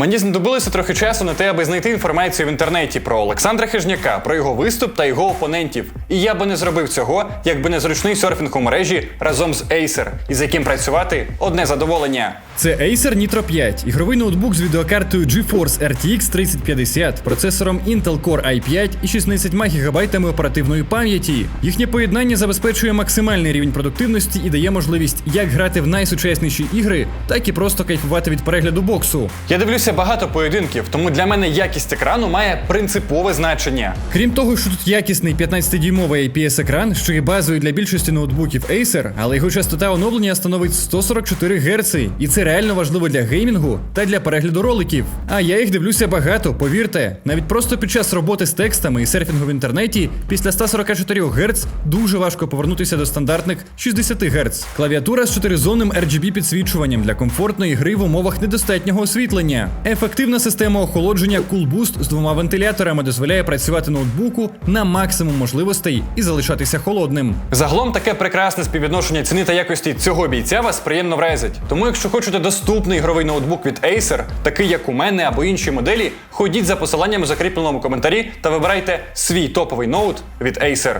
Мені знадобилося трохи часу на те, аби знайти інформацію в інтернеті про Олександра Хижняка, про його виступ та його опонентів. І я би не зробив цього, якби не зручний серфінг у мережі разом з Acer, із яким працювати одне задоволення. Це Acer Nitro 5, ігровий ноутбук з відеокартою GeForce RTX 3050, процесором Intel Core i5 і 16 ГБ оперативної пам'яті. Їхнє поєднання забезпечує максимальний рівень продуктивності і дає можливість як грати в найсучасніші ігри, так і просто кайфувати від перегляду боксу. Я дивлюся багато поєдинків, тому для мене якість екрану має принципове значення. Крім того, що тут якісний 15-дюймовий IPS-екран, що є базою для більшості ноутбуків Acer, але його частота оновлення становить 144 Гц, і це реально важливо для геймінгу та для перегляду роликів. А я їх дивлюся багато, повірте. Навіть просто під час роботи з текстами і серфінгу в інтернеті після 144 Гц дуже важко повернутися до стандартних 60 Гц. Клавіатура з чотиризонним RGB підсвічуванням для комфортної гри в умовах недостатнього освітлення. Ефективна система охолодження Cool Boost з двома вентиляторами дозволяє працювати ноутбуку на максимум можливостей і залишатися холодним. Загалом таке прекрасне співвідношення ціни та якості цього бійця вас приємно вразить. Тому, якщо хочете доступний ігровий ноутбук від Acer, такий як у мене або інші моделі, ходіть за посиланням у закріпленому коментарі та вибирайте свій топовий ноут від Acer.